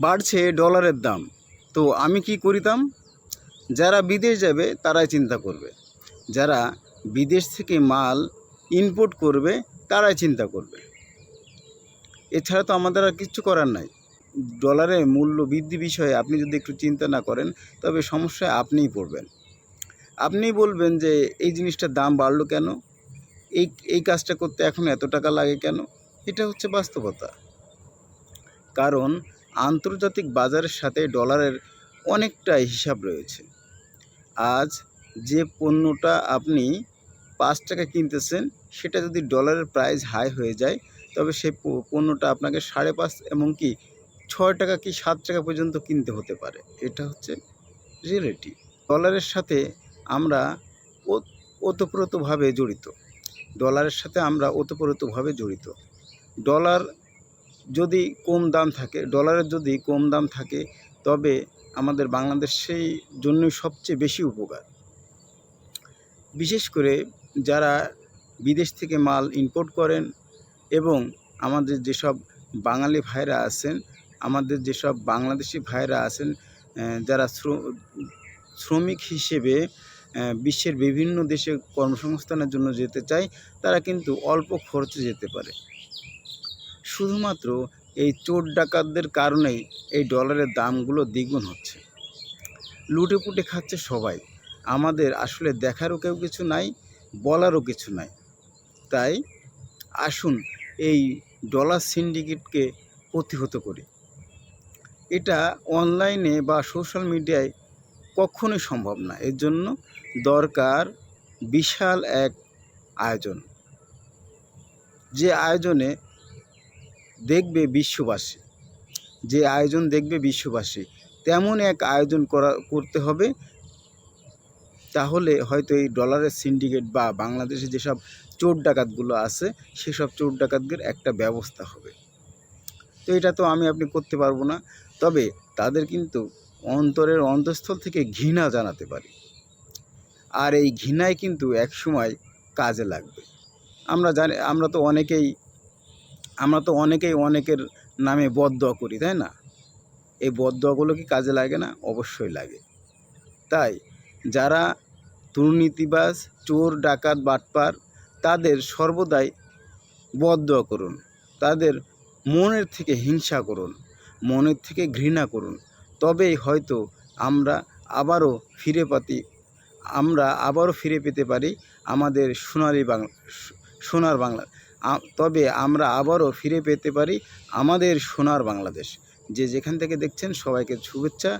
বাড়ছে ডলারের দাম। তো আমি কি করিতাম? যারা বিদেশ যাবে, তারাই চিন্তা করবে। যারা বিদেশ থেকে মাল ইম্পোর্ট করবে, তারাই চিন্তা করবে। এছাড়া তো আমাদের আর কিচ্ছু করার নাই। ডলারের মূল্য বৃদ্ধি বিষয়ে আপনি যদি একটু চিন্তা না করেন, তবে সমস্যায় আপনিই পড়বেন। আপনিই বলবেন যে, এই জিনিসটার দাম বাড়লো কেন? এই এই কাজটা করতে এখন এত টাকা লাগে কেন? এটা হচ্ছে বাস্তবতা। কারণ আন্তর্জাতিক বাজারের সাথে ডলারের অনেকটাই হিসাব রয়েছে। আজ যে পণ্যটা আপনি পাঁচ টাকা কিনতেছেন, সেটা যদি ডলারের প্রাইস হাই হয়ে যায়, তবে সেই পণ্যটা আপনাকে সাড়ে পাঁচ এমনকি ছয় টাকা কি সাত টাকা পর্যন্ত কিনতে হতে পারে। এটা হচ্ছে রিয়েলিটি ডলারের সাথে আমরা ওত- ওতপ্রোতভাবে জড়িত। ডলারের সাথে আমরা ওতপ্রোতভাবে জড়িত। ডলার যদি কম দাম থাকে, ডলারের যদি কম দাম থাকে, তবে আমাদের বাংলাদেশ সেই জন্যই সবচেয়ে বেশি উপকার। বিশেষ করে যারা বিদেশ থেকে মাল ইম্পোর্ট করেন এবং আমাদের যেসব বাঙালি ভাইরা আছেন, আমাদের যেসব বাংলাদেশি ভাইরা আছেন যারা শ্র- শ্রমিক হিসেবে বিশ্বের বিভিন্ন দেশে কর্মসংস্থানের জন্য যেতে চায়, তারা কিন্তু অল্প খরচে যেতে পারে। শুধুমাত্র এই চোর ডাকাতদের কারণেই এই ডলারের দামগুলো দ্বিগুণ হচ্ছে। লুটে পুটে খাচ্ছে সবাই। আমাদের আসলে দেখারও কেউ কিছু নাই, বলারও কিছু নাই। তাই আসুন এই ডলার সিন্ডিকেটকে প্রতিহত করি। এটা অনলাইনে বা সোশ্যাল মিডিয়ায় কখনোই সম্ভব না। এর জন্য দরকার বিশাল এক আয়োজন। যে আয়োজনে দেখবে বিশ্ববাসী। যে আয়োজন দেখবে বিশ্ববাসী। তেমন এক আয়োজন করা, করতে হবে। তাহলে হয়তো এই ডলারের সিন্ডিকেট বা বাংলাদেশে যেসব চোর ডাকাতগুলো আছে, সেসব চোর ডাকাতদের একটা ব্যবস্থা হবে। তো এটা তো আমি, আপনি করতে পারব না। তবে তাদের কিন্তু অন্তরের অন্তঃস্থল থেকে ঘৃণা জানাতে পারি। আর এই ঘৃণায় কিন্তু একসময় কাজে লাগবে। আমরা জানি, আমরা তো অনেকেই আমরা তো অনেকেই অনেকের নামে বদদোয়া করি, তাই না? এই বদদোয়াগুলো কি কাজে লাগে না? অবশ্যই লাগে। তাই যারা দুর্নীতিবাজ, চোর, ডাকাত, বাটপার, তাদের সর্বদাই বদদোয়া করুন। তাদের মনের থেকে হিংসা করুন, মনের থেকে ঘৃণা করুন। তবেই হয়তো আমরা আবারও ফিরে পাতি, আমরা আবারও ফিরে পেতে পারি আমাদের সোনালি বাংলা, সোনার বাংলা তবে আমরা আবারও ফিরে পেতে পারি আমাদের সোনার বাংলাদেশ। যে যেখান থেকে দেখছেন সবাইকে শুভেচ্ছা।